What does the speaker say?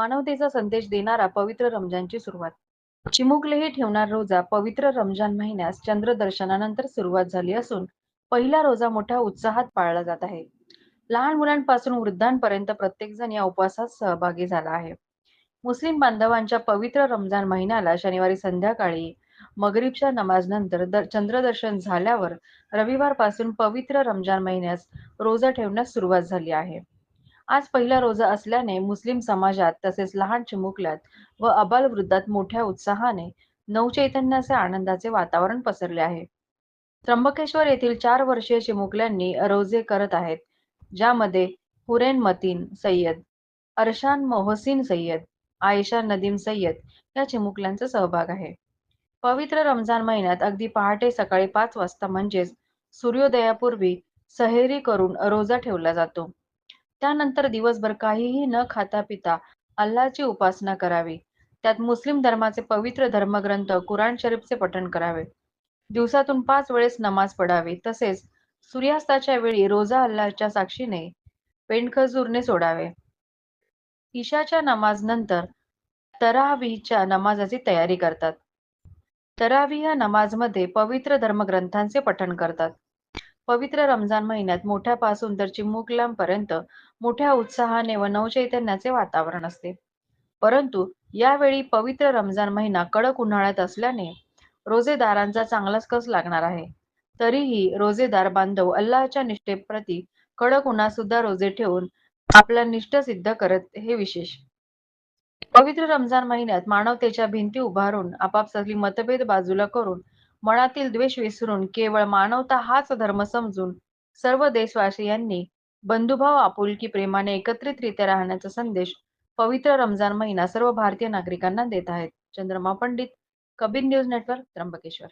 मानवतेचा संदेश देणारा पवित्र रमजानची सुरुवात. चिमुकलेही ठेवणार रोजा पवित्र रमजान महिन्यास चंद्रदर्शनानंतर सुरुवात झाली असून पहिला रोजा मोठ्या उत्साहात पाळला जात आहे. लहान मुलांपासून वृद्धांपर्यंत प्रत्येकजण या उपवासात सहभागी झाला आहे. मुस्लिम बांधवांच्या पवित्र रमजान महिन्याला शनिवारी संध्याकाळी मगरीबच्या नमाजनंतर द- चंद्रदर्शन झाल्यावर रविवारपासून पवित्र रमजान महिन्यास रोजा ठेवण्यास सुरुवात झाली आहे. आज पहिला रोजा असल्याने मुस्लिम समाजात तसेच लहान चिमुकल्यात व अबालवृद्धात मोठ्या उत्साहाने नवचैतन्याचे आनंदाचे वातावरण पसरले आहे. त्र्यंबकेश्वर येथील चार वर्षीय चिमुकल्यांनी रोजे करत आहेत ज्यामध्ये हुरेन मतीन सय्यद अर्शान मोहसिन सय्यद आयशा नदीम सय्यद या चिमुकल्यांचा सहभाग आहे. पवित्र रमजान महिन्यात अगदी पहाटे सकाळी पाच वाजता म्हणजेच सूर्योदयापूर्वी सहेरी करून रोजा ठेवला जातो. त्यानंतर दिवसभर काहीही न खाता पिता अल्लाची उपासना करावी. त्यात मुस्लिम धर्माचे पवित्र धर्मग्रंथ कुराण शरीफचे पठण करावे. दिवसातून पाच वेळेस नमाज पडावी तसेच सूर्यास्ताच्या वेळी रोजा अल्लाच्या साक्षीने पेंडखजूरने सोडावे. ईशाच्या नमाज नंतर तरावीच्या नमाजाची तयारी करतात. तरावीह नमाजमध्ये पवित्र धर्मग्रंथांचे पठण करतात. पवित्र रमजान महिन्यात मोठ्यापासून तर चिमुकल्यांपर्यंत मोठ्या उत्साहाने व नवचैतन्याचे वातावरण असते. परंतु यावेळी पवित्र रमजान महिना कडक उन्हाळ्यात असल्याने रोजेदारांचा चांगलाच कस लागणार आहे? तरीही रोजेदार बांधव अल्लाहच्या निष्ठेप्रती कडक उन्हात सुद्धा रोजे ठेवून आपला निष्ठ सिद्ध करत हे विशेष. पवित्र रमजान महिन्यात मानवतेच्या भिंती उभारून आपापसातली मतभेद बाजूला करून मनातील द्वेष विसरून केवळ मानवता हाच धर्म समजून सर्व देशवासियांनी बंधुभाव आपुलकी प्रेमाने एकत्रितरित्या राहण्याचा संदेश पवित्र रमजान महिना सर्व भारतीय नागरिकांना देत आहेत. Chandrama Pandit Kabir News Network Trimbakeshwar.